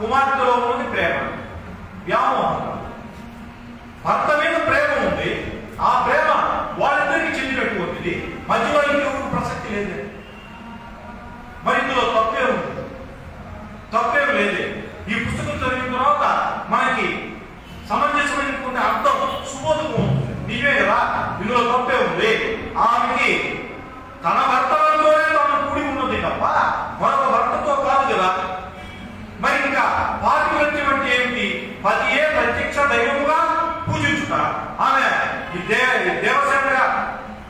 కుమార్తెలో ఉన్నది ప్రేమ. వ్యామోహం. భర్త మీద ప్రేమ ఉంది. ఆ ప్రేమ వాళ్ళిద్దరికి చెందినటువంటిది మధ్యలో ఇంకెవరు ప్రసక్తి లేదు. మరి ఇందులో తప్పే ఉంది. తప్పేం లేదే. ఈ పుస్తకం చదివిన తర్వాత మనకి సమంజసమైనటువంటి అర్థం సుబోధకం ఉంటుంది నీవే కదా? ఇందులో తప్పే ఉంది. ఆమెకి తన భర్తలతోనే తన కూడి ఉన్నది తప్ప మరొక భర్తతో కాదు కదా మరి ఇంకా పాతివ్రత్యం అంటే ఏమిటి పతియే ప్రత్యక్ష దైవముగా పూజించుట ఆమె ఈ దే దేవసేనగా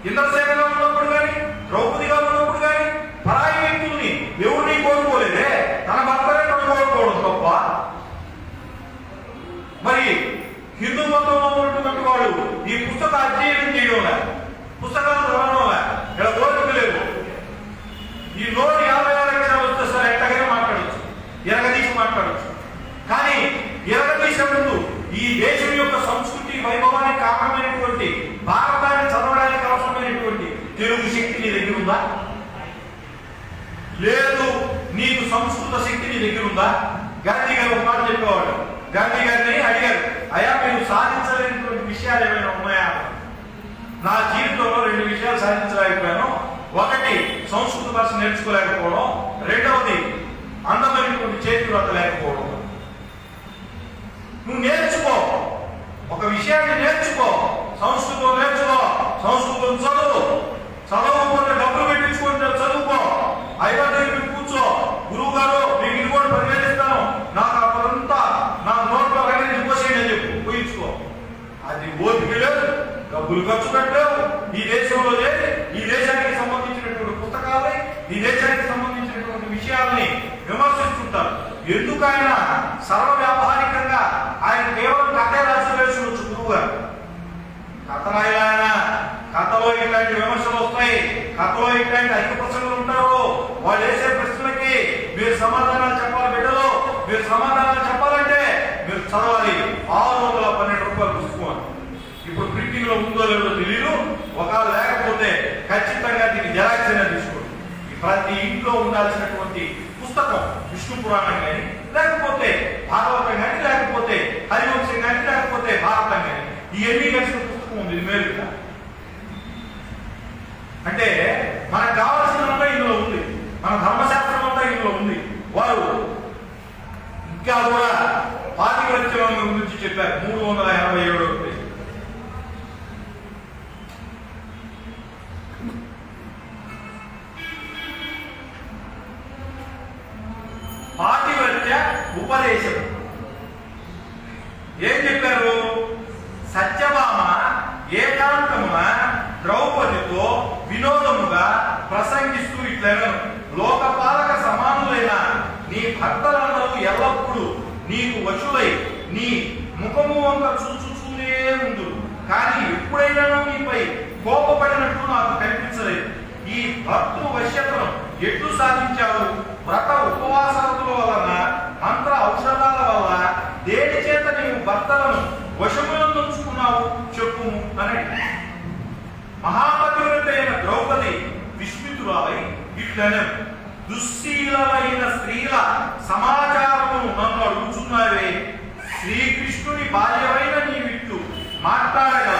ఇంద్రసేనగా ఉన్నప్పుడు కానీ ద్రౌపదిగా ఉన్నప్పుడు కానీ పరాయి వ్యక్తుల్ని ఎవరిని కోరుకోలేదే? తన భర్తనే తను కోరుకోవడం తప్ప. మరి హిందూ మతంలో ఉన్నటువంటి వాడు ఈ పుస్తక అధ్యయనం చేయడం పుస్తకాలు చదవడం ఇక్కడ కోరిక లేదు. ఈ నోటి యాభై ఆరు అక్షరాలు వస్తే సరే ఎట్టగానే మాట్లాడచ్చు. ఎరగదీసి మాట్లాడచ్చు. కానీ ఎరగదీసే ముందు ఈ దేశం యొక్క సంస్కృతి వైభవానికి కారణమైనటువంటి భారతాన్ని చదవడానికి అవసరమైనటువంటి తెలుగు శక్తి నీ దగ్గర ఉందా? లేదు నీకు సంస్కృత శక్తి నీ దగ్గర ఉందా? గాంధీ గారు ఒక మాట చెప్పేవాడు గాంధీ గారిని అడిగారు అయా మీరు సాధించలేనటువంటి విషయాలు ఏమైనా ఉన్నాయా? నా జీవితంలో రెండు విషయాలు సాధించలేకపోయాను. ఒకటి సంస్కృత భాష నేర్చుకోలేకపోవడం. రెండవది అందమైనటువంటి చేతి వ్రత లేకపోవడం. నువ్వు నేర్చుకో. ఒక విషయాన్ని నేర్చుకో. సంస్కృతం నేర్చుకో. సంస్కృతం చదువు. చదవకుండా డబ్బులు పెట్టించుకుంటే చదువుకో. ఐదో దగ్గర కూర్చో. గురువు గారు మీకు ఇది కూడా పరిగణిస్తాను నాకు అక్కడంతా నా నోట్లో రైలు పోసేయండి అని చెప్పు. పోయించుకో అది ఓపిక లేదు. డబ్బులు ఖర్చు పెట్టావు ఈ దేశంలో ఈ దేశానికి సంబంధించినటువంటి పుస్తకాలే ఈ దేశానికి సంబంధించినటువంటి విషయాల్ని విమర్శించుంటారు ఎందుకు ఆయన సర్వ వ్యావహారికంగా ఆయన కేవలం కథే రాసి వేసుకోవచ్చు గురువు గారు. కథ రాయలా కథలో ఇట్లాంటి విమర్శలు వస్తాయి. కథలో ఇట్లాంటి ఐక్య ప్రసంగులు ఉంటారు వాళ్ళు వేసే ప్రశ్నలకి మీరు సమాధానాలు చెప్పాలి బిడ్డలు. మీరు సమాధానాలు చెప్పాలంటే మీరు చదవాలి. ఆరు వందల పన్నెండు రూపాయలు పుస్తకం. ఇప్పుడు ప్రింటింగ్లో ఉందో లేదో తెలియదు ఒకవేళ లేకపోతే ఖచ్చితంగా దీన్ని జెరాక్స్ అయినా తీసుకోండి. ప్రతి ఇంట్లో ఉండాల్సినటువంటి పుస్తకం విష్ణు పురాణం కానీ లేకపోతే భాగవతం కానీ లేకపోతే హరివంశం కానీ లేకపోతే భారతం కానీ ఇవన్నీ కలిసిన పుస్తకం ఉంది. ఇది మేలు అంటే మనకు కావాల్సినంతా ఇందులో ఉంది. మన ధర్మశాస్త్రం అంతా ఇందులో ఉంది. వారు ఇంకా కూడా పాతివ్రత్యం గురించి చెప్పారు. మూడు వందల ఎనభై ఏడు ప్రసంగిస్తూ లోకపాలక సమానులైన నీ భర్తలందరూ ఎల్లప్పుడూ నీకు వశులై నీ ముఖము వంక చూచుచూనే ఉండు. కానీ ఎప్పుడైనా నీపై కోపపడినట్టు నాకు కనిపించలేదు. ఈ భర్తృ వశ్యతను ఎట్లు సాధించావు? వ్రత ఉపవాసాల వలన మంత్ర ఔషధాల వల్ల దేని చేత నీవు భర్తలను వశములందుకున్నావు చెప్పు అని అడిగాడు. అయిన ద్రౌపది విస్మితురాలై దిక్కులను దుశ్శీలమైన స్త్రీల సమాచారము నన్ను అడుగుచున్నావే. శ్రీకృష్ణుని భార్యమైన నీ విట్టు మాట్లాడగా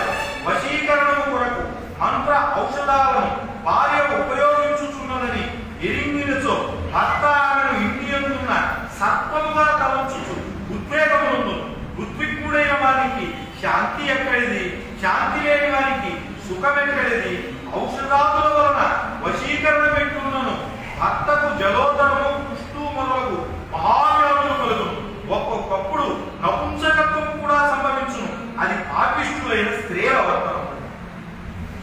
వశీకరణము కొరకు మంత్ర ఔషధాలను భార్య ఉపయోగించుచున్నదని ఎరింగినచో భర్త ఆమెను ఇండియన్నున్న సర్పముగా తలంచుచు ఉద్వేగముందు ఉద్విగ్గుడైన వారికి శాంతి ఎక్కడిది? శాంతి లేని వారికి సుఖం ఎక్కడిది? ఔషధాతుల వలన పెట్టి అత్తకు భర్తకు జలోదరము పుష్టు మొదలగు మహావ్యాధులు కలుగును. ఒక్కొక్కప్పుడు నపుంసకత్వం కూడా సంభవించును. అది పాపిష్ఠులైన స్త్రీల వర్తనం.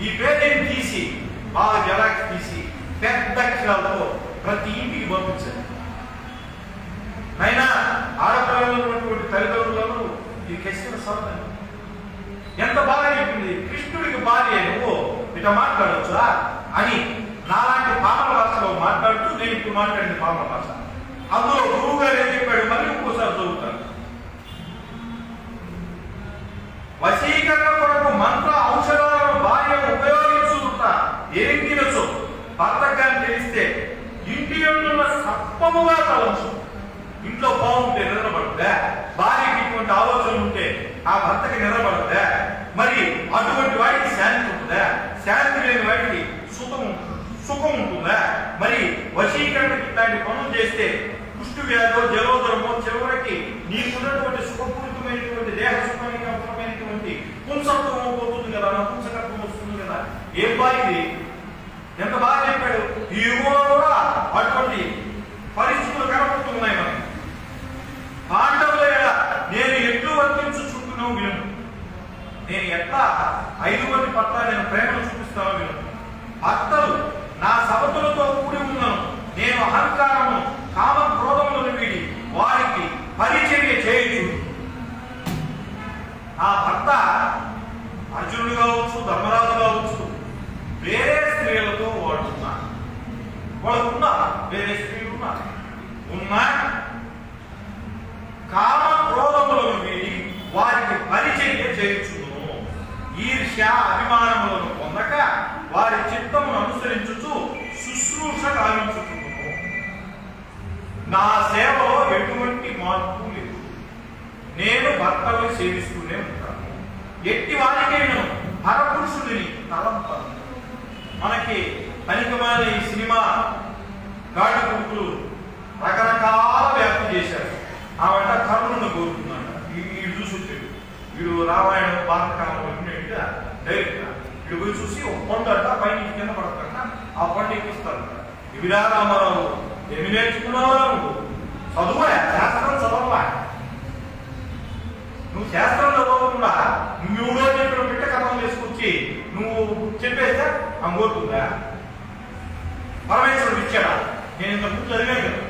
ఈ పేజీని తీసి బాగా జలాక్స్ తీసి పెద్ద అక్షరాలతో ప్రతి ఇంటికి పంపించారు. అయినా ఆడపిల్లలు ఉన్నటువంటి తల్లిదండ్రులను ఇది కెసిన సమయం ఎంత బాగా చెప్పింది? కృష్ణుడికి భార్య నువ్వు ఇట మాట్లాడవచ్చా అని నాలాంటి పామల భాషలో మాట్లాడుతూ నేను ఇప్పుడు మాట్లాడింది పాపల భాష. అందులో గురువు గారు ఏం చెప్పాడు? మళ్ళీ ఇంకోసారి చదువుతాను వశీకరణ కొరకు మంత్ర ఔషధాలను భార్య ఉపయోగించుకుంట ఎరింగినచో భర్తగా తెలిస్తే ఇంటి ఉన్న సప్పముగా తలంచు. ఇంట్లో బాగుంటే నిద్రపడుతుందా భార్యకి ఇటువంటి ఆలోచన ఉంటే ఆ భర్తకి నిద్రపడుతుందా మరి అటువంటి వాడికి శాంతి ఉంటుందా? శాంతి లేని వాడికి సుఖం ఉంటుంది? సుఖం ఉంటుందా మరి వశీకరణ ఇట్లాంటి పనులు చేస్తే కుష్టు వ్యాధో జలోదరమో చివరికి నీకున్నటువంటి సుఖపూరితమైనటువంటి దేహ సుఖానికి అవసరమైనటువంటి పుంసత్వం పోతుంది కదా నపుంసకత్వం వస్తుంది కదా. ఏం బాగా ఎంత బాగా చెప్పాడు? ఈ యుగంలో కూడా అటువంటి పరిస్థితులు కనపడుతున్నాయి మనం పాండవుల నేను ఎట్లు వర్తించుచుంటున్నావు విను. నేను ఎట్లా ఐదు మంది పట్ల నేను ప్రేమను చూపిస్తాను విను. భక్తలు నా సమతులతో కూడి ఉన్నాను. నేను అహంకారము కామ క్రోధములను వీడి వారికి పరిచర్య చేయదు ఆ భర్త అర్జునుడు కావచ్చు ధర్మరాజు కావచ్చు వేరే స్త్రీలతో వాడుతున్నారు వాళ్ళు ఉన్నారు వేరే స్త్రీలు ఉన్నారు. ఉన్నా కామ క్రోధములను వీడి వారికి పరిచర్య చేయించును. ఈర్ష్య అభిమానములను పొందక వారి చిత్తమును అనుసరించుచు శుశ్రూష గావించుచును నా సేవలో ఎటువంటి మార్పు లేదు. నేను భర్తలను సేవిస్తూనే ఉంటాను. ఎట్టి వారికైనా పరపురుషుడిని తలంపను. మనకి పనికిమాల ఈ సినిమా గాడి కుక్కులు రకరకాల వ్యాప్తి చేశారు. ఆవిడ కర్ణుని కోరుతున్నాడు. వీడు చూసి వచ్చాడు. వీడు రామాయణం భారతకాలంలో విన్నట్టుగా డైరెక్ట్ ఇవి పోయి చూసి ఒక పండు అంట పైన కింద పడతాడ ఆ పండు ఎక్కిస్తాడు ఇవిరా రామారావు ఎన్ని నేర్చుకున్నావా నువ్వు చదువులే శాస్త్రం చదవలే నువ్వు శాస్త్రం చదవకుండా నువ్వు చెప్పిన బిడ్డ కథం చేసుకొచ్చి నువ్వు చెప్పేస్తే అంగోతుందా పరమేశ్వరుడు ఇచ్చాడా నేను ఇంత ముందు చదివాను కదా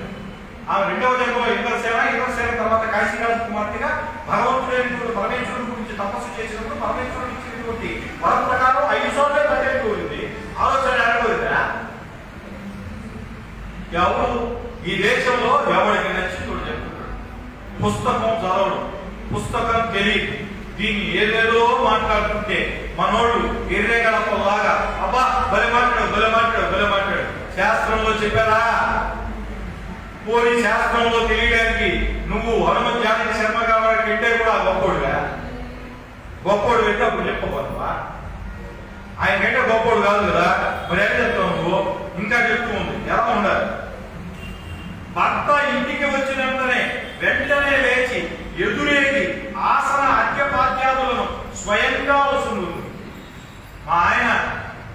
ఆమె రెండవ జన్మలో ఇంద్ర సేవ ఇంద్ర సేవ తర్వాత కాశీరాజు కుమార్తెగా భగవంతుడైనటువంటి పరమేశ్వరుడు గురించి తపస్సు చేసినప్పుడు పరమేశ్వరుడు ఇచ్చినటువంటి మన ప్రకారం ఐదు సార్లు ఉంది ఆలోచన ఎడబోయిందా ఎవరు? ఈ దేశంలో ఎవరికి నచ్చిందో చెప్తున్నాడు. పుస్తకం చదవడం పుస్తకం తెలియదు. దీన్ని ఏదేదో మాట్లాడుతుంటే మనోళ్ళు ఎర్రేగలపలాగా అబ్బా బలే మాట్లాడు బలే మాట్లాడు బలే మాట్లాడు శాస్త్రంలో చెప్పారా? పోయి శాస్త్రంలో తెలియడానికి నువ్వు హనుమ జానకి శర్మ కావాలి కూడా గొప్పోడుగా గొప్పోడు పెట్టి అప్పుడు చెప్పబోతువా ఆయన కంటే గొప్పోడు కాదు కదా. మరి ఏం చెప్తావు నువ్వు? ఇంకా చెప్తూ ఉంది ఎలా ఉండాలి? భర్త ఇంటికి వచ్చిన వెంటనే వెంటనే లేచి ఎదురేది ఆసన అర్ఘ్యపాద్యాదులను స్వయంగా వస్తుంది మా ఆయన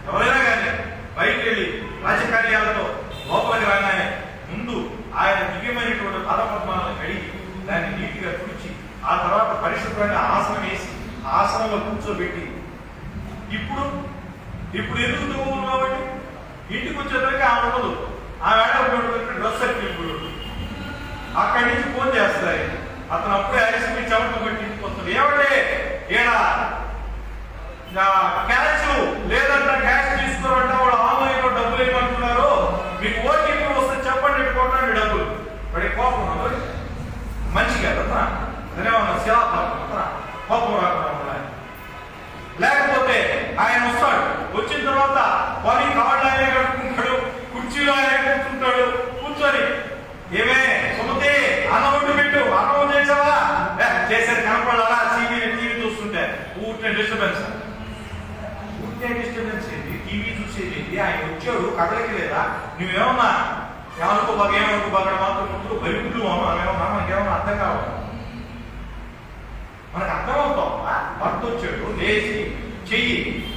ఎవరైనా కానీ బయటికి వెళ్ళి రాజకార్యాలతో లోపలికి రాగానే ముందు ఆయన దివ్యమైనటువంటి పదపద్మాలను కడిగి దాన్ని నీటిగా తుడిచి ఆ తర్వాత పరిశుభ్రంగా ఆసనం వేసి ఆసనంలో కూర్చోబెట్టి. ఇప్పుడు ఇప్పుడు ఎందుకు నువ్వు కాబట్టి ఇంటికి వచ్చేసరికి ఆమె ఉండదు. ఆ వేడ డ్రెస్ సర్కిల్ అక్కడి నుంచి ఫోన్ చేస్తాయి. అతను అప్పుడే ఐస్ మీ చెమట పెట్టి ఇంటికి వస్తాడు. ఏమంటే ఏడా? క్యాష్ లేదంటే క్యాష్ తీసుకోవాలంటే వాడు ఆన్లైన్లో డబ్బులు ఏమంటున్నారు? మీకు ఓటీపీ వస్తే చెప్పండి కొట్టండి డబ్బులు. వాడి కోపం ఉన్నది మంచిగా అతనా? అదేమన్నా శిలాపాతం కోపం రాకుండా ఉండాలి. లేకపోతే ఆయన వస్తాడు వచ్చిన తర్వాత పని కాళ్ళు ఆయనే కట్టుకుంటాడు కుర్చీలో ఆయన కూర్చుంటాడు. కూర్చొని ఏమే సుమతి అన్నం వండి పెట్టు అన్నం చేసావా? ఏ, చేసేది కనపడాలా? టీవీ టీవీ చూస్తుంటే. ఊరికే డిస్టర్బెన్స్ ఊరికే డిస్టర్బెన్స్ ఏంటి? టీవీ చూసేది ఏంటి? ఆయన వచ్చాడు కదలకి లేదా? నువ్వేమన్నా ఏమనుకో బాగా ఏమనుకో బాగా మాత్రం ముందు బయట ఏమన్నా మనకేమన్నా అర్థం కావాలి. మనకు అర్థమవుతాం భర్త వచ్చాడు లేచి చెయ్యి.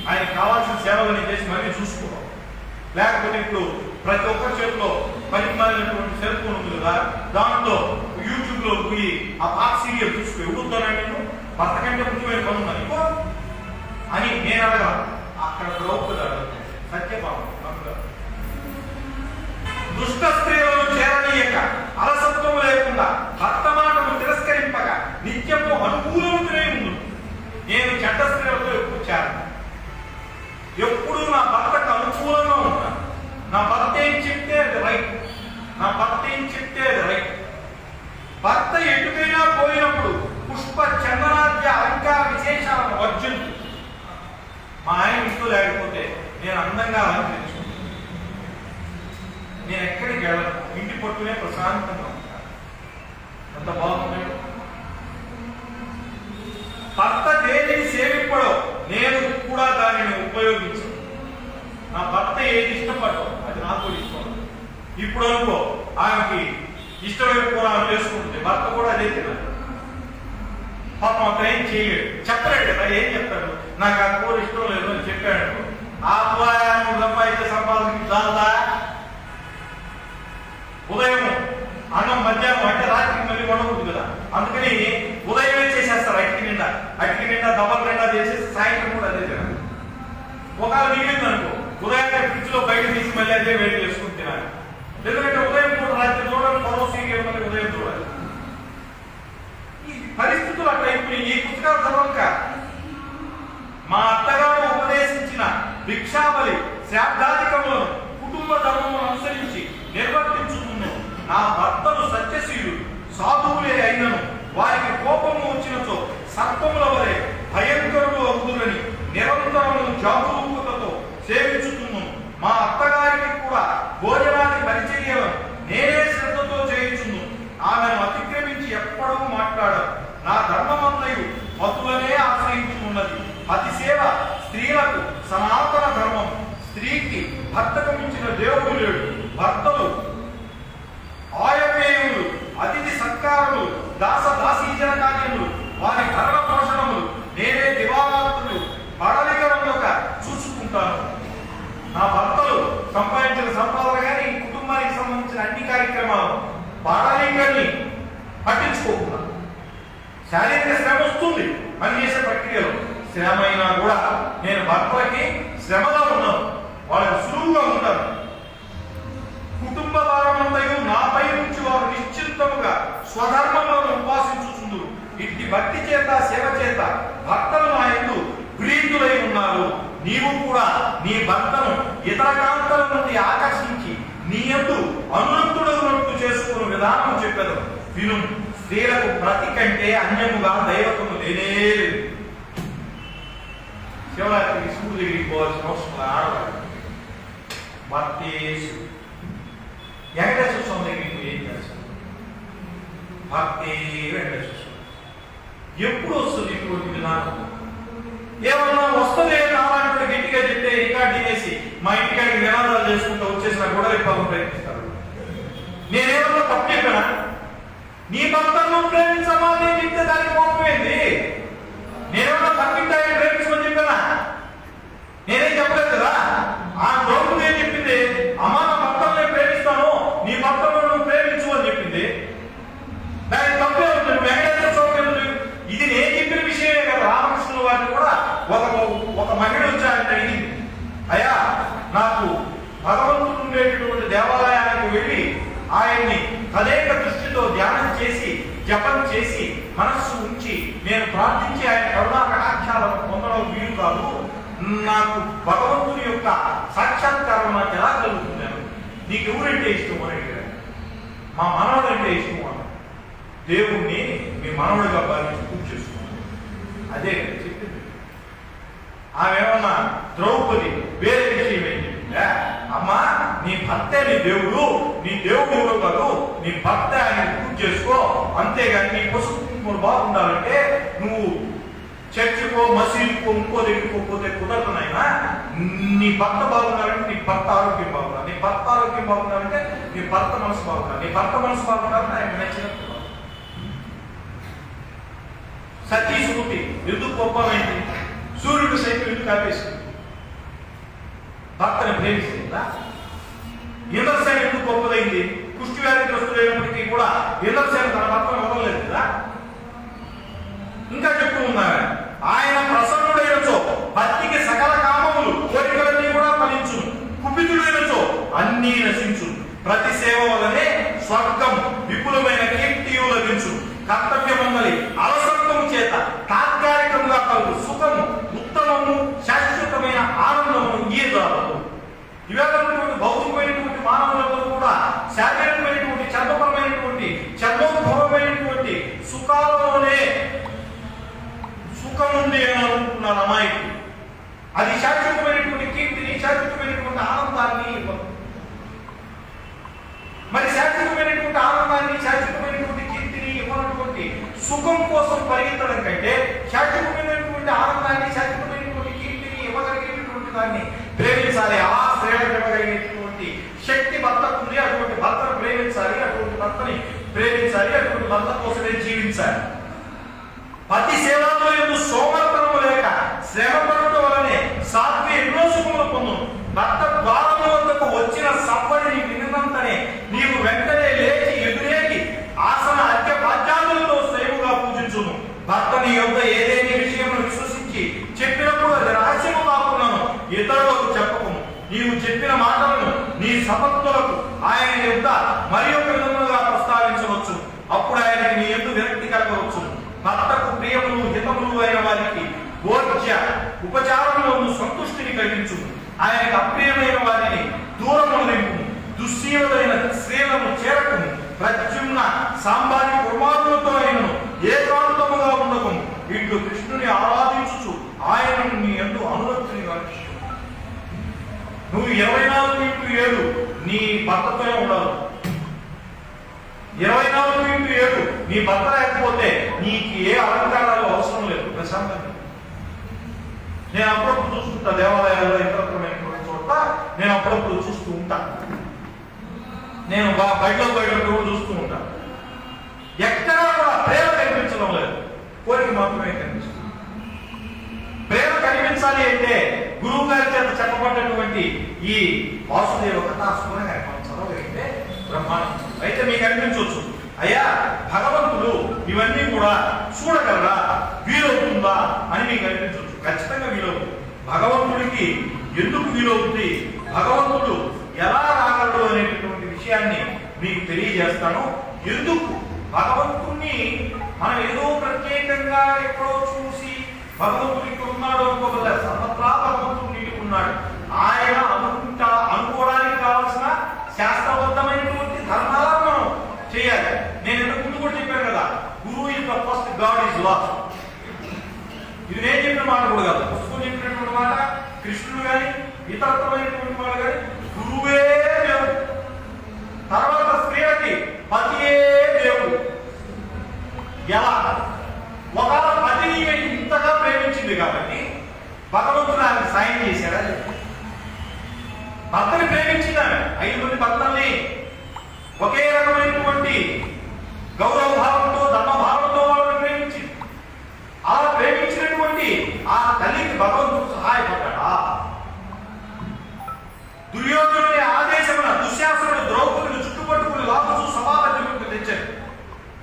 ఆయనకి కావాల్సిన సేవలని చేసి మరీ చూసుకోవాలి లేకపోతే ఇప్పుడు ప్రతి ఒక్కరి చేతిలో పరిమాణమైనటువంటి సెల్ ఫోన్ ఉంది కదా దాంట్లో యూట్యూబ్లో పోయి ఆ పాత సీరియల్ చూసుకో ఎవరుతానండి నేను భర్త కంటే ముఖ్యమైన పని ఉందా అని నేను అడగల అక్కడ ద్రౌపది అడుగుతాను సత్యభావం దుష్ట స్త్రీలను చేరనీయక అలసత్వము లేకుండా భర్త మాటను తిరస్కరింపక నిత్యము అనుకూలముతూనే ఉండు నేను చెడ్డ స్త్రీలతో ఎప్పుడు చేరను ఎప్పుడు నా భర్తకు అనుకూలంగా ఉంటాను నా భర్త ఏం చెప్తే అది రైట్ నా భర్త ఏం చెప్తే అది రైట్ భర్త ఎటుకైనా పోయినప్పుడు పుష్ప చందనాద్య అలంకార విశేషాలను వర్జించు మా ఆయన ఇంట్లో లేకపోతే నేను అందంగా అలంకరించుకుంటాను నేను ఎక్కడికి వెళ్ళను. ఇంటి పట్టునే ప్రశాంతంగా ఉంటాను. అంత బాగుంది. భర్త దేనిని సేవింపడో. నేను కూడా దానిని ఉపయోగించు నా భర్త ఏది ఇష్టపడో అది నాకు ఇష్టం. ఇప్పుడు అనుకో ఆమెకి ఇష్టమైన కూర ఆమె చేసుకుంటుంది. భర్త కూడా అదే తినాలి. పాపం అక్కడ ఏం చేయలేడు. చెప్పలేడు కదా ఏం చెప్తాడు? నాకు ఆ కూర ఇష్టం లేదు అని చెప్పాడు ఆ అబ్బాయి సంపాదించే సంపాదనకి ఉదయం అన్నం మధ్యాహ్నం అంటే రాత్రికి మళ్ళీ వండకూడదు కదా. అందుకని ఉదయమే చేసేస్తారు అటికి నిండా. అటికి నిండా దబ్బల నిండా చేసేసి సాయంత్రం కూడా అదే తినాలి. ఒకవేళ మిగిలింది అనుకో ఉదయాన్నే ఫ్రిడ్జ్లో బయట తీసి మళ్ళీ అదే వేడి చేసుకుని తినాలి. ఎందుకంటే ఉదయం కూడా రాత్రి చూడాలి మరో సీకే మళ్ళీ ఉదయం చూడాలి. ఈ పరిస్థితులు అట్లా ఇప్పుడు ఈ పుస్తకాలు చదవక మా అత్తగారు ఉపదేశించిన భిక్షావళి శాబ్దాధికములను కుటుంబ ధర్మమును అనుసరించి నిర్వర్తించుతున్నాను నా భర్తలు సత్యశీలు సాధువులే అయినను వారికి కోపము వచ్చినచో సర్పముల వలె భయంకరులు అవుదురని నిరంతరము జాగరూకతతో సేవించుతున్నాను మా అత్తగారికి కూడా భోజనాన్ని పరిచర్యలను నేనే శ్రద్ధతో చేయించును. ఆమెను అతిక్రమించి ఎప్పుడూ మాట్లాడరు నా ధర్మమంతయు మతులనే ఆశ్రయించుకున్నది. అతి సేవ స్త్రీలకు సనాతన ధర్మం. స్త్రీకి భర్తకు మించిన దేవుడు లేడు. భర్తలు ఆయవేయులు అతిథి సత్కారములు దాస దాసీజన కార్యములు వారి భరణ పోషణములు నేనే దివారాత్రులు బడలికరంలోక చూసుకుంటాను. నా భర్తలు సంపాదించిన సంపాదన కానీ కుటుంబానికి సంబంధించిన అన్ని కార్యక్రమాలు బాడలింగాన్ని పట్టించుకోకుండా శారీరక శ్రమ వస్తుంది పనిచేసే ప్రక్రియలో. శ్రమ అయినా కూడా నేను భర్తలకి శ్రమగా ఉన్నాను. వాళ్ళకి సులువుగా ఉంటారు. కుటుంబ భారమంతయు నాపై నుంచి వారు నిశ్చింతముగా స్వధర్మంలో ఉపాసించుచుందు ఇట్టి భక్తి చేత సేవ చేత భర్తలు నా ఎందు ప్రీతులై ఉన్నారు. నీవు కూడా నీ భర్తను ఇతర కాంతల నుండి ఆకర్షించి నీ ఎందు అనురంతుడైనట్టు చేసుకున్న విధానం చెప్పదు విను స్త్రీలకు ప్రతి కంటే అన్యముగా దైవత్వము లేనే లేదు శివరాత్రికి శివుడి దగ్గరికి పోవాల్సిన అవసరం లేదు ఆడవాళ్ళు భక్తేశు వెంకటేశ్వర స్వామి దగ్గరికి పోయి ఏం చేస్తాం భక్తి వెంకటేశ్వర స్వామి ఎప్పుడు వస్తుంది ఇటువంటి విధానం ఏమన్నా వస్తుంది నారాయణుడు గట్టిగా చెప్తే రికార్డు తినేసి మా ఇంటికాడికి నినాదాలు చేసుకుంటూ వచ్చేసినా కూడా ఇవ్వాలని ప్రయత్నిస్తారు నేనేమన్నా తప్పు చెప్పానా నీ భర్తను ప్రేమించమా నేను చెప్తే దానికి కోపమేంది నేనేమన్నా తప్పింటాయని ప్రేమించమని నేనేం చెప్పలేదు కదా? ఆ ద్రౌపది ఏం చెప్పింది అమ్మ నా భర్తను నేను ప్రేమిస్తాను నీ భర్తను నువ్వు ప్రేమించు అని చెప్పింది. దానికి తప్పే ఉంటుంది వెంకటేశ్వర స్వామి ఇది నేను చెప్పిన విషయమే కదా రామకృష్ణుల వారిని కూడా ఒక ఒక మహిళ వచ్చారని అడిగింది అయ్యా నాకు భగవంతుడు ఉండేటటువంటి దేవాలయానికి వెళ్ళి ఆయన్ని తదేక దృష్టితో ధ్యానం చేసి జపం చేసి మనస్సు ఉంచి నేను ప్రార్థించి ఆయన కరుణా కటాక్షాలను పొందడం వీలు కాదు. నాకు భగవంతుని యొక్క సాక్షాత్కారం నాకు ఎలా కలుగుతున్నాను నీకు ఎవరంటే ఇష్టం అని అడిగాడు. మా మనవడు అంటే ఇష్టం అన్నాడు దేవుణ్ణి మీ మనవడిగా భావించి పూజ చేసుకున్నాను అదే కదా చెప్పింది. ఆమె ఏమన్నా ద్రౌపది వేరే విషయం ఏం? చెప్పిందా అమ్మా నీ భర్తే నీ దేవుడు నీ దేవుడు ఎవరు కాదు నీ భర్త ఆయన పూజ చేసుకో. అంతేగాని నీ పసుపు బాగుండాలంటే చర్చికో మసీదుకో ఇంకో దగ్గరికో పోతే కుదరదు నాయనా నీ భర్త బాగున్నారంటే నీ భర్త ఆరోగ్యం బాగుండాలి నీ భర్త ఆరోగ్యం బాగున్నారంటే నీ భర్త మనసు బాగుండాలి నీ భర్త మనసు బాగున్నారంటే ఆయన నచ్చినట్టు సతీ సూటి ఎందుకు గొప్పమైంది సూర్యుడు సైతం ఎందుకు ఆపేసింది భర్తను ప్రేమిస్తుందా? ఇంద్రసేన ఎందుకు గొప్పదైంది? కుష్టి వ్యాధిగ్రస్తులైనప్పటికీ కూడా ఇంద్రసేన తన భర్తను వదలలేదు కదా ఇంకా చెప్తూ ఉన్నారు ఆయన ప్రసన్నుడైనచో భక్తికి సకల కామములు కోరికలన్నీ కూడా ఫలించు కుపితుడైనచో అన్నీ నశించు ప్రతి సేవ వలనే స్వర్గం విపులమైన కీర్తియు లభించు కర్తవ్యమందలి అలసత్వము చేత తాత్కాలికంగా కలుగు సుఖము ఉత్తమము శాశ్వతమైన ఆనందము ఇయ్యజాలదు ఇవేళటువంటి భౌతికమైనటువంటి మానవులందరూ కూడా శారీరకమైనటువంటి చర్మపరమైనటువంటి చర్మోద్భవమైనటువంటి సుఖాలలోనే సుఖం ఉంది అని అనుకుంటున్నారు అమాయకులు అది శాశ్వతమైనటువంటి కీర్తిని శాశ్వతమైనటువంటి ఆనందాన్ని ఇవ్వదు మరి శాశ్వతమైనటువంటి ఆనందాన్ని శాశ్వతమైనటువంటి కీర్తిని ఇవ్వనటువంటి సుఖం కోసం పరిగెత్తడం కంటే శాశ్వతమైనటువంటి ఆనందాన్ని శాశ్వతమైనటువంటి కీర్తిని ఇవ్వగలిగేటటువంటి దాన్ని ప్రేమించాలి ఆ స్త్రీలకు ఇవ్వగలిగేటటువంటి శక్తి భర్తకు ఉంది అటువంటి భర్తను ప్రేమించాలి అటువంటి భర్తని ప్రేమించాలి అటువంటి భర్త కోసమే జీవించాలి. పతి సేవలో ఎందుకు సోమర్పణము లేక శ్రమ పడటం వలనే సాత్వి ఎన్నో సుఖములు పొందును. భర్త ద్వారము వద్దకు వచ్చిన సవ్వడిని వినంతనే నీవు వెంటనే లేచి ఎదురేగి ఆసన అత్య పాద్యాదులతో సేవగా పూజించును భర్త నీ యొక్క ఏదేని విషయమును విశ్వసించి చెప్పినప్పుడు అది రహస్యము కాకున్నాను ఇతరులకు చెప్పకము. నీవు చెప్పిన మాటలను నీ సపత్తులకు ఆయన యొక్క మరి ఒక విధములుగా ప్రస్తావించవచ్చు. అప్పుడు ఆయనకి నీ ఎందు విరక్తి కలగవచ్చు. భర్తకు ప్రియములు హితములు అయిన వారికి ఓర్జ్య ఉపచారంలోను సంతుష్టిని కలిగించు. ఆయనకు అప్రియమైన వారిని దూరము నింపు దుశ్శీలమైన స్త్రీలను చేరకము. ప్రత్యున్న సాంబారి కుర్మాదులతో అయినను ఏకాంతముగా ఉండకము. ఇట్లు కృష్ణుని ఆరాధించుచు ఆయనను నీ ఎందు అనురక్తిని నువ్వు ఇరవై నాలుగు ఇంటూ ఏడు నీ భర్తతోనే ఉండదు. ఇరవై నాలుగు ఇంటూ ఏడు నీ భర్త లేకపోతే నీకు ఏ అలంకారాలు అవసరం లేదు. ప్రశాంతంగా నేను అప్పుడప్పుడు చూస్తుంటా దేవాలయాల్లో ఇతరమైనటువంటి చోట నేను అప్పుడప్పుడు చూస్తూ ఉంటా. నేను బ- బయటలో బయట చూస్తూ ఉంటా. ఎక్కడా కూడా ప్రేమ కనిపించడం లేదు. కోరిక మాత్రమే కనిపిస్తుంది. ప్రేమ కనిపించాలి అంటే గురువు గారి చేత చెప్పబడినటువంటి ఈ వాసుదేవ కథాస్మరణ మనం చదవగలిగితే బ్రహ్మాండం అయితే మీకు అనిపించవచ్చు అయ్యా భగవంతుడు ఇవన్నీ కూడా చూడగలరా? వీలవుతుందా అని మీకు అనిపించవచ్చు. ఖచ్చితంగా వీలవుతుంది. భగవంతుడికి ఎందుకు వీలవుతుంది? భగవంతుడు ఎలా రాగలడు అనేటటువంటి విషయాన్ని మీకు తెలియజేస్తాను. ఎందుకు? భగవంతుణ్ణి మనం ఏదో ప్రత్యేకంగా ఎక్కడో చూసి భగవంతుడు ఇక్కడ ఉన్నాడు అనుకోగల సర్వత్రా భగవంతుడు నీకు ఉన్నాడు. ఆయన అనుకుంటా అనుకోవడానికి కావాల్సిన శాస్త్రబద్ధమైనటువంటి ధర్మాలను మనం చేయాలి. నేను ఇంతకు ముందు కూడా చెప్పాను కదా గురువు is the first god is last ఇది నేను చెప్పిన మాట కూడా కాదు. పుస్తకం చెప్పినటువంటి మాట కృష్ణుడు కానీ ఇతరత్వమైనటువంటి వాడు కానీ గురువే దేవుడు. తర్వాత స్త్రీలకి పతియే దేవుడు. ఎలా ఒక పతిని ఈమె ఇంతగా ప్రేమించింది కాబట్టి భగవంతుడు ఆమెకు సాయం చేశాడా లేదా? భర్తని ఐదు మంది భర్తల్ని ఒకే రకమైనటువంటి గౌరవ భావంతో ధర్మ భావంతో వాళ్ళని ప్రేమించింది అలా ప్రేమించినటువంటి ఆ తల్లికి భగవంతుడు సహాయపడ్డాడా దుర్యోధనుని ఆదేశమున దుశ్శాసనుడు ద్రౌపదిని చుట్టుపట్టుకుని లాభసు సభాపతికి తెచ్చాడు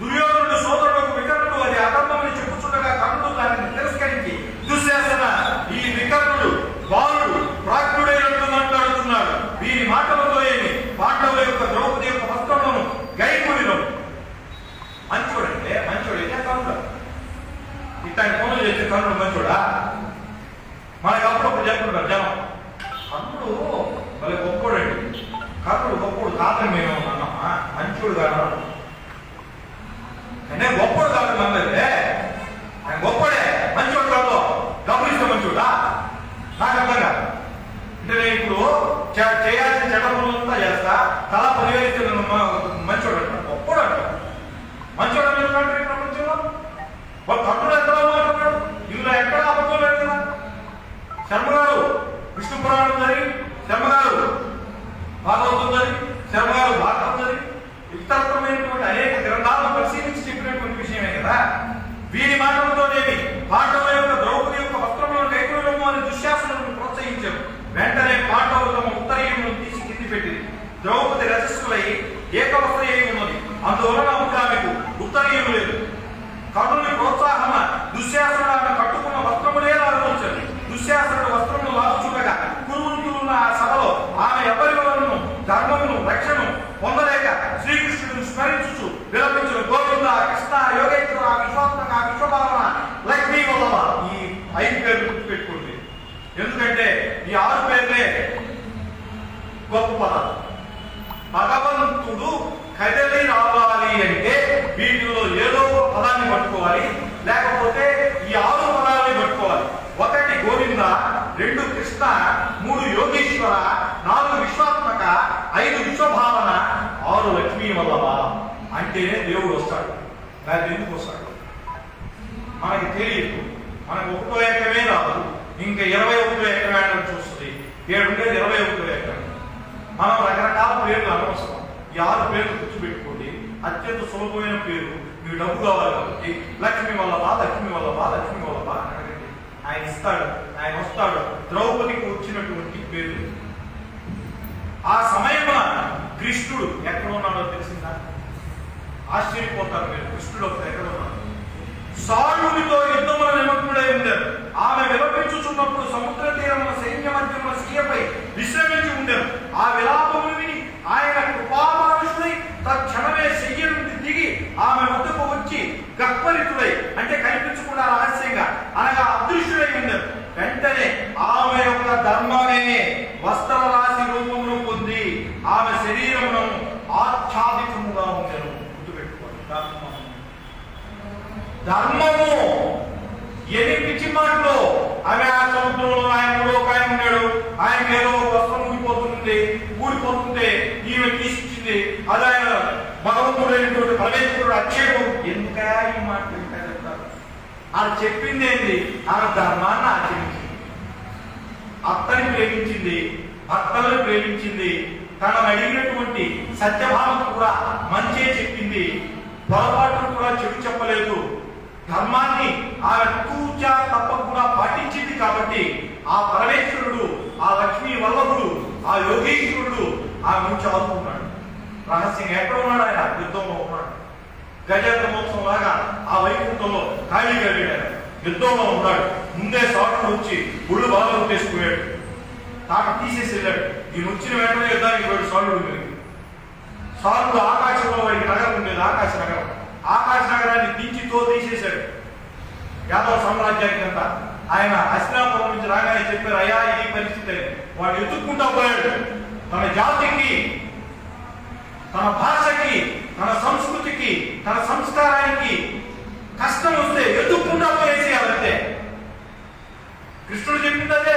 దుర్యోధనుడు సోదరుడు వికర్ణుడు అది అధర్మమని చెప్పుచుండగా కర్ణుడు దానిని తిరస్కరించి దుశ్శాసన ఈ వికర్ణుడు బాలుడు ప్రాజ్ఞుడైనట్టు మాట్లాడుతున్నాడు వీరి మాటలతో ఏమి పాండవుల యొక్క ద్రౌపది యొక్క వస్త్రములను గైకుడిలో మంచోడంటే మంచోడైతే కర్ణుడు ఇట్లాంటి పనులు చేసే కర్ణుడు మంచోడా మనకి అప్పుడప్పుడు చెప్పుకుంటారు జనం. కర్ణుడు భలే గొప్పోడండి. కర్ణుడు గొప్పోడు కాదని మేము అన్నామా మంచోడు కాదు. శర్మగారు విష్ణు పురాణం గారి శర్మగారు భాగవతం గారి శర్మగారు భాగవతం గారి ఇతరత్వమైనటువంటి అనేక గ్రంథాలను పరిశీలించి చెప్పినటువంటి విషయమే కదా. వీరి మార్గంతోనేమి పాండవుల యొక్క ద్రౌపది యొక్క వస్త్రములను లేకుండా అనే దుశ్శాసనను ప్రోత్సహించారు. వెంటనే పాఠవు తమ ఉత్తరీయములను తీసి కింది పెట్టింది ద్రౌపది రజస్సులై ఏకవస్త్రయం ఉన్నది. అందువలన ఆమెకు ఉత్తరీయం లేదు. కర్ణుని ప్రోత్సాహమ దుశ్శాసన కట్టుకున్న వస్త్రము లేదా దుశ్శాసనుడు వస్త్రములు లాగుచుండగా కురువంతులున్న ఆ సభలో ఆమె ఎవరి వలనను ధర్మమును రక్షణను పొందలేక శ్రీకృష్ణుడు స్మరించుచు విలపించిన గోవింద కృష్ణ యోగేశ్వర విశ్వాత్మక విశ్వభావన లక్ష్మీ వల్లవ ఈ ఐదు పేర్లు గుర్తుపెట్టుకోండి ఎందుకంటే ఈ ఆరు పేర్లే గొప్ప పదాలు. భగవంతుడు కదలి రావాలి అంటే వీటిలో ఏదో ఒక పదాన్ని పట్టుకోవాలి లేకపోతే ఈ ఆరు పదాలని పట్టుకోవాలి. ఒకటి గోవింద రెండు కృష్ణ మూడు యోగేశ్వర నాలుగు విశ్వాత్మక ఐదు విశ్వభావన ఆరు లక్ష్మీ వల్లభ అంటేనే దేవుడు వస్తాడు. లేకపోతే ఎందుకు వస్తాడు? మనకి తెలియదు. మనకు ఒకటో ఏకమే రాదు. ఇంకా ఇరవై ఒకటో ఎకరం చూస్తుంది. ఏడుంటే ఇరవై ఒకటో ఎకరం మనం రకరకాల పేర్లు అనవసరం. ఈ ఆరు పేర్లు గుర్తుపెట్టుకోండి. అత్యంత సులభమైన పేరు. మీకు డబ్బు కావాలి కాబట్టి. లక్ష్మి వల్లభ లక్ష్మి వల్లభ లక్ష్మి వల్ల బా ఆయన ఇస్తాడు ఆయన వస్తాడు. ద్రౌపదికి వచ్చినటువంటి పేరు. ఆ సమయంలో కృష్ణుడు ఎక్కడ ఉన్నాడో తెలిసిందా? ఆశ్చర్యపోతారు మీరు. కృష్ణుడు ఒక ఎక్కడ ఉన్నాడు? సాయుడితో యుద్ధంలో నిమగ్నుడై ఉండారు ఆమె విలపించుచున్నప్పుడు సముద్ర తీరమున సైన్య మధ్యమున స్త్రీయపై విశ్రమించి ఉండారు ఆ విలాపమును విని ఆయన కృపాపరుషుడై తక్షణమే శయ్య నుండి దిగి ఆమె వద్దకు వచ్చి గక్వరితుడై అంటే కనిపించకుండా రహస్యంగా అనగా అదృశ్యుడై ఉండారు వెంటనే ఆమె యొక్క ధర్మమే వస్త్ర రాశి రూపమును పొంది ఆమె శరీరమును ఆచ్ఛాదితముగా ఉండెను గుర్తుపెట్టుకోండి ధర్మము ధర్మము ఎన్ని పిచ్చి ఆమె ఆ సముద్రంలో ఆయన ఒక ఆయన ఉన్నాడు. ఆయన ఏదో ఒక వస్త్రం ఊడిపోతుంది ఊడిపోతుంటే ఈమె తీసిచ్చింది. అది ఆయన భగవంతుడైనటువంటి పరమేశ్వరుడు అక్షేపం ఎందుకయా ఈ మాట ఇంకా చెప్తారు అది చెప్పింది ఏంటి ఆమె ధర్మాన్ని ఆచరించింది. అత్తని ప్రేమించింది భర్తలను ప్రేమించింది. తనను అడిగినటువంటి సత్యభావం కూడా మంచే చెప్పింది. పొరపాటును కూడా చెడు చెప్పలేదు. ధర్మాన్ని ఆమె తూచా తప్పకుండా పాటించింది కాబట్టి ఆ పరమేశ్వరుడు ఆ లక్ష్మీ వల్లభుడు ఆ యోగేశ్వరుడు ఆమె నుంచి ఆదుకున్నాడు రహస్యం ఎక్కడ ఉన్నాడు ఆయన? యుద్ధంలో ఉన్నాడు. గజేంద్ర మోక్షం లాగా ఆ వైకుంఠంలో ఖాళీగా వెళ్ళాడు యుద్ధంలో ఉన్నాడు. ముందే సాకుడు వచ్చి ఒళ్ళు బాగా కొట్టేసిపోయాడు తాట తీసేసి వెళ్ళాడు. ఈయన వచ్చిన వెంటనే యుద్ధానికి వాడు సాలుడు. సాలుడు ఆకాశంలో వాడికి నగరం ఉండేది. ఆకాశ నగరం. ఆకాశ నగరాన్ని దించి తో తీసేశాడు యాదవ సామ్రాజ్యానికి అంతా ఆయన హస్తినాపురం నుంచి రాగానే చెప్పారు అయ్యా ఇది పరిస్థితి వాడు ఎత్తుక్కుంటా పోయాడు. తన జాతికి తన భాషకి తన సంస్కృతికి తన సంస్కారానికి కష్టం వస్తే ఎత్తుక్కుండా పోయేసేయాలంటే కృష్ణుడు చెప్పిందదే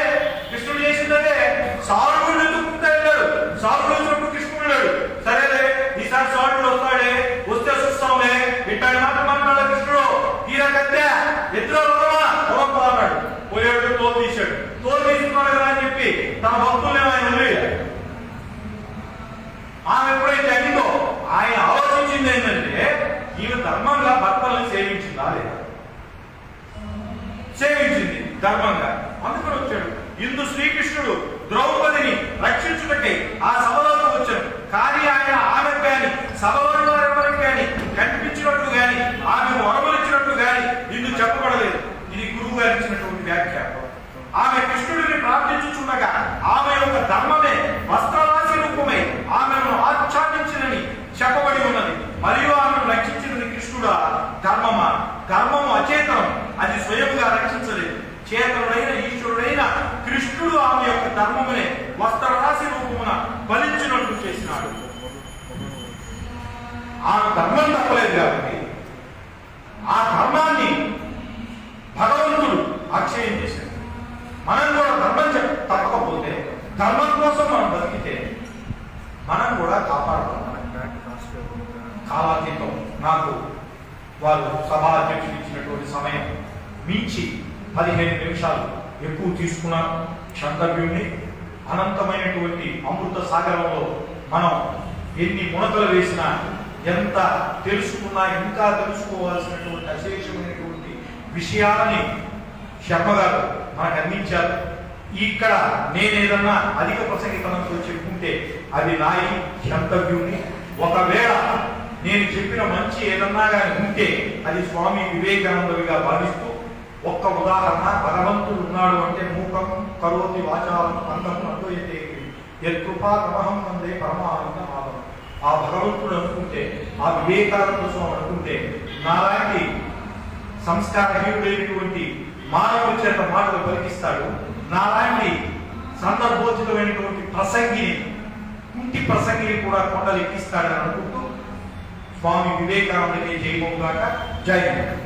కృష్ణుడు చేసిందదే. సారుడు ఎత్తుక్కుంటా వెళ్ళాడు. సారుడు వచ్చినప్పుడు కృష్ణుడు వెళ్ళాడు. సరేలే ఈసారి సారుడు వస్తాడే వస్తే చూస్తాంలే ఇట్టాడి మాట మాట్లాడాడు కృష్ణుడు తీరా కత్తే ఎదురు అన్నాడు. పోయాడు తోలు తీశాడు. తోలు తీసుకున్నాడు కదా అని చెప్పి తన భక్తుల్ని ఆయన వదిలేయాడు ఆమె ఎప్పుడైతే అయిందో ఆయన ఆలోచించింది ఏంటంటే ఈమె ధర్మంగా భర్తలను సేవించిందా లేదా? సేవించింది ధర్మంగా. అందుకని వచ్చాడు. ఇందు శ్రీకృష్ణుడు ద్రౌపదిని రక్షించుటకై ఆ సభలోకి వచ్చాడు. కానీ ఆయన ఆమెకు కానీ సభలో ఎవరికి కానీ కనిపించినట్టు కానీ ఆమెను వరమలిచ్చినట్టు కానీ నిన్ను చెప్పబడలేదు. ఇది గురువు గారు ఇచ్చినటువంటి వ్యాఖ్య ఆమె కృష్ణుడిని ప్రార్థించుచుండగా ఆమె యొక్క ధర్మమే వస్త్రరాశి రూపమై ఆమెను ఆచ్ఛాదించినని చెప్పబడి ఉన్నది. మరియు ఆమెను రక్షించినది కృష్ణుడా ధర్మమా? ధర్మము అచేతనం అది స్వయంగా రక్షించలేదు. చేతనుడైన ఈశ్వరుడైన కృష్ణుడు ఆమె యొక్క ధర్మమునే వస్త్రరాశి రూపమున ఫలించినట్టు చేసినాడు. ఆ ధర్మం తప్పలేదు కాబట్టి ఆ ధర్మాన్ని భగవంతుడు అక్షయం చేశాడు. మనం కూడా ధర్మం తప్పకపోతే ధర్మం కోసం మనం బతికితే మనం కూడా కాపాడతాం కాలాతీతం నాకు వాళ్ళు సభా అధ్యక్షుడు ఇచ్చినటువంటి సమయం మించి పదిహేను నిమిషాలు ఎక్కువ తీసుకున్న క్షంతవ్యుణ్ణి అనంతమైనటువంటి అమృత సాగరంలో మనం ఎన్ని మునకలు వేసినా ఎంత తెలుసుకున్నా ఇంకా తెలుసుకోవాల్సినటువంటి అశేషమైనటువంటి విషయాలని శర్మ గారు మనకు అందించారు. ఇక్కడ నేనేదన్నా అధిక ప్రసంగితనంతో చెప్పుకుంటే అది నాయి క్షంతవ్యుని ఒకవేళ నేను చెప్పిన మంచి ఏదన్నా కానీ ఉంటే అది స్వామి వివేకానందవిగా భావిస్తూ ఒక్క ఉదాహరణ భగవంతుడు ఉన్నాడు అంటే మూకం కరోతి వాచాలను పంతం అంటూ ఎత్కృపా ప్రమహం అందే పరమానంద భావం ఆ భగవంతుడు అనుకుంటే ఆ వివేకానంద స్వామి అనుకుంటే నాలాంటి సంస్కారహీనుడైనటువంటి మానవుడి చేత మాటలు పలికిస్తాడు. నాలాంటి సందర్భోచితమైనటువంటి ప్రసంగిని కుంటి ప్రసంగిని కూడా కొండలు ఎక్కిస్తాడని అనుకుంటూ స్వామి వివేకానందకి జయమవుగాక కాక హింద్.